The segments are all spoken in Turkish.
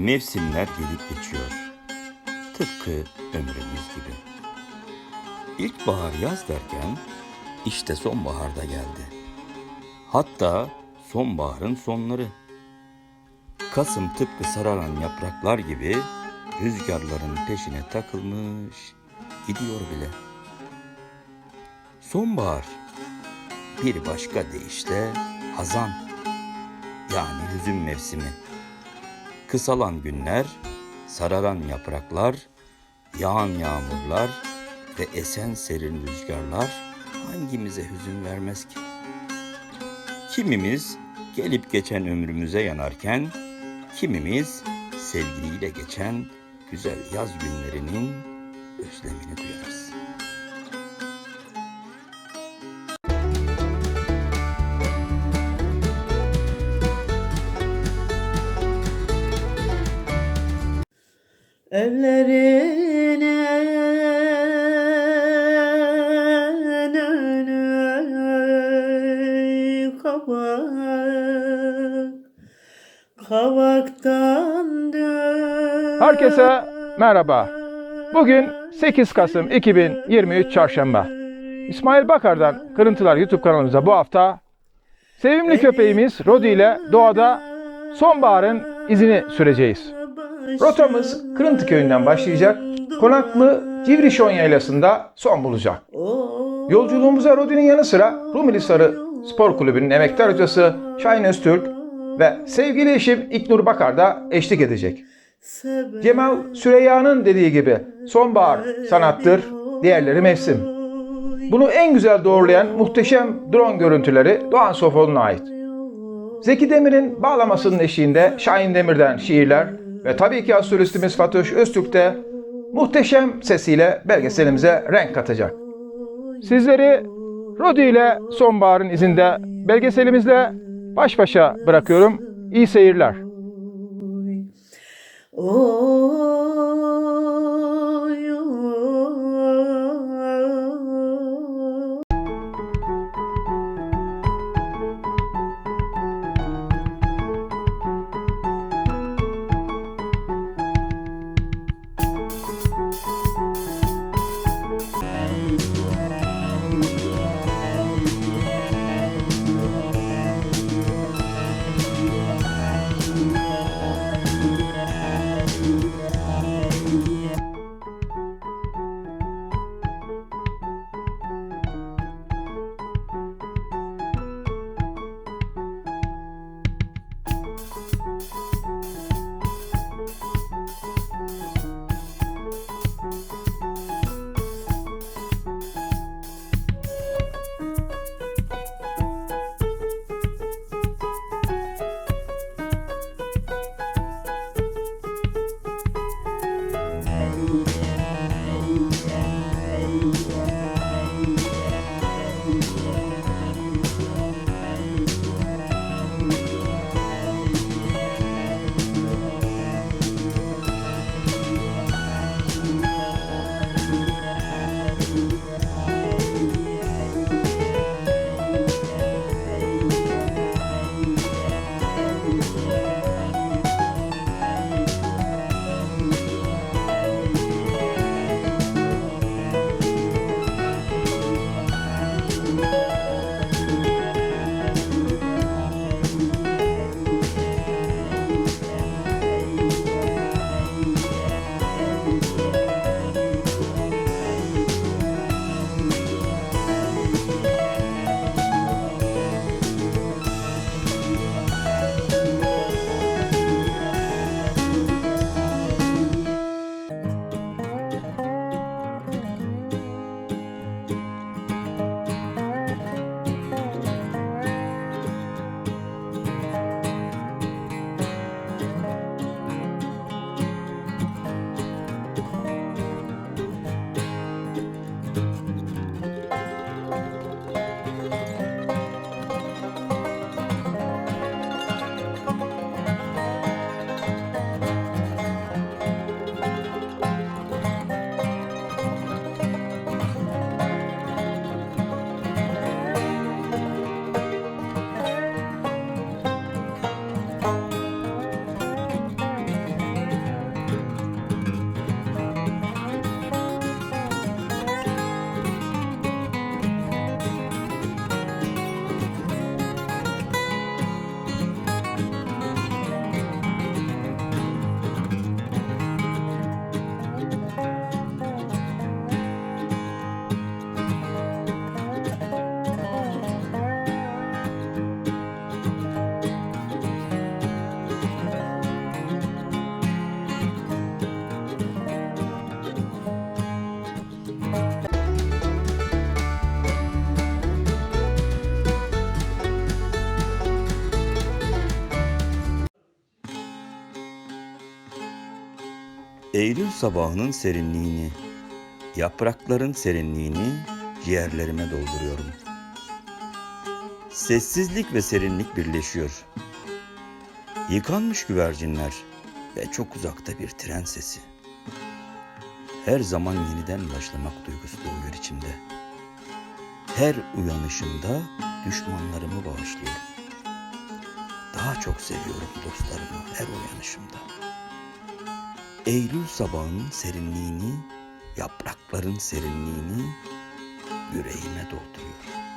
Mevsimler gelip geçiyor. Tıpkı ömrümüz gibi. İlkbahar yaz derken işte sonbahar da geldi. Hatta sonbaharın sonları. Kasım tıpkı sararan yapraklar gibi rüzgarların peşine takılmış gidiyor bile. Sonbahar bir başka deyişle hazan yani hüzün mevsimi. Kısalan günler, sararan yapraklar, yağan yağmurlar ve esen serin rüzgarlar hangimize hüzün vermez ki? Kimimiz gelip geçen ömrümüze yanarken, kimimiz sevgiliyle geçen güzel yaz günlerinin özlemini duyarız. Dön Herkese merhaba. Bugün 8 Kasım 2023 Çarşamba. İsmail Bakar'dan Kırıntılar YouTube kanalımıza bu hafta sevimli köpeğimiz Rodi ile doğada sonbaharın izini süreceğiz. Rotamız Kırıntı köyünden başlayacak. Konaklı Civrişon yaylasında son bulacak. Yolculuğumuza Rodi'nin yanı sıra Rumeli Sarı Spor Kulübü'nün emektar hocası Şahin Öztürk ve sevgili eşim İknur Bakar da eşlik edecek. Cemal Süreyya'nın dediği gibi sonbahar sanattır, diğerleri mevsim. Bunu en güzel doğrulayan muhteşem drone görüntüleri Doğan Sofoğlu'na ait. Zeki Demir'in bağlamasının eşliğinde Şahin Demir'den şiirler ve tabii ki astrolistimiz Fatoş Öztürk de muhteşem sesiyle belgeselimize renk katacak. Sizleri Rodi ile sonbaharın izinde belgeselimizle baş başa bırakıyorum. İyi seyirler. Oy, Eylül sabahının serinliğini, yaprakların serinliğini ciğerlerime dolduruyorum. Sessizlik ve serinlik birleşiyor. Yıkanmış güvercinler ve çok uzakta bir tren sesi. Her zaman yeniden başlamak duygusu doğuyor içimde. Her uyanışımda düşmanlarımı bağışlıyorum. Daha çok seviyorum dostlarımı her uyanışımda. Eylül sabahının serinliğini, yaprakların serinliğini yüreğime dolduruyor.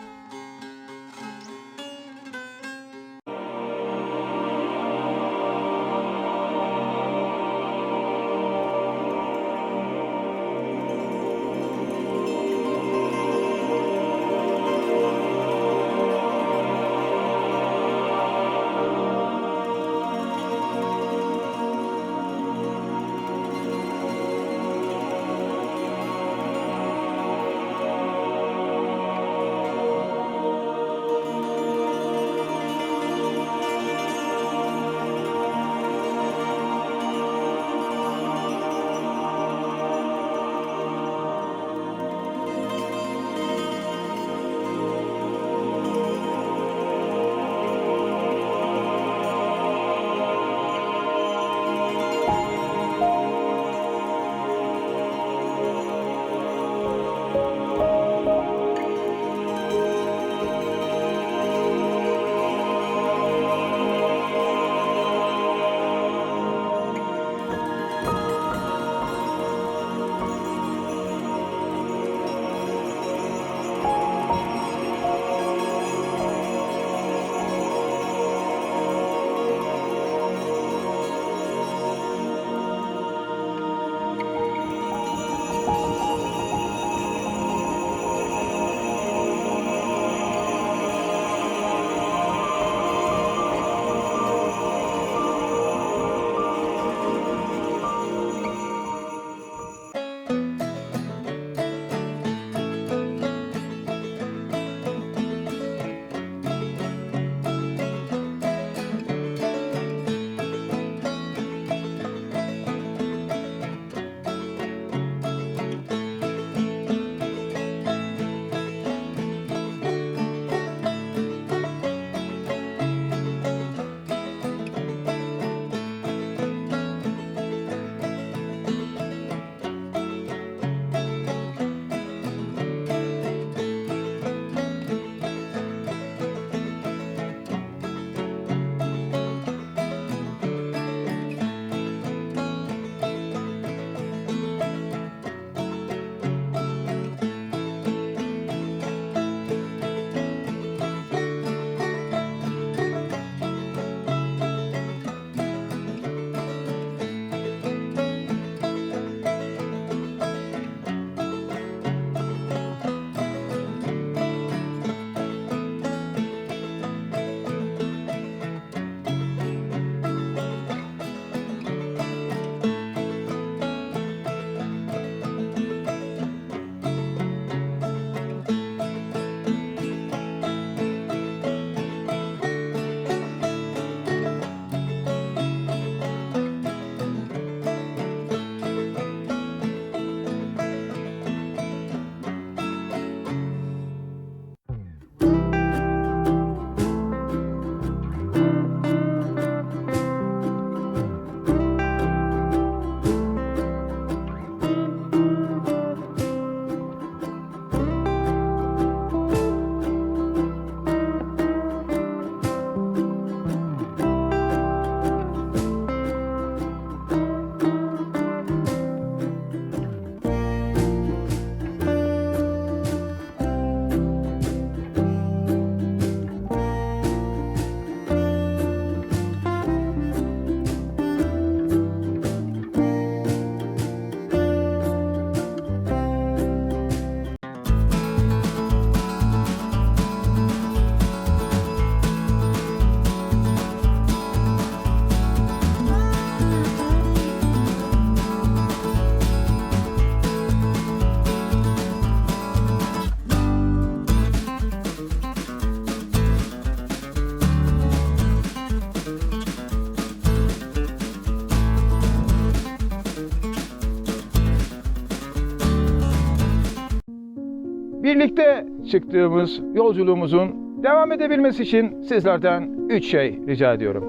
Birlikte çıktığımız yolculuğumuzun devam edebilmesi için sizlerden üç şey rica ediyorum.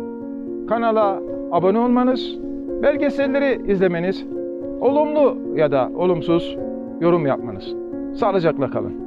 Kanala abone olmanız, belgeselleri izlemeniz, olumlu ya da olumsuz yorum yapmanız. Sağlıcakla kalın.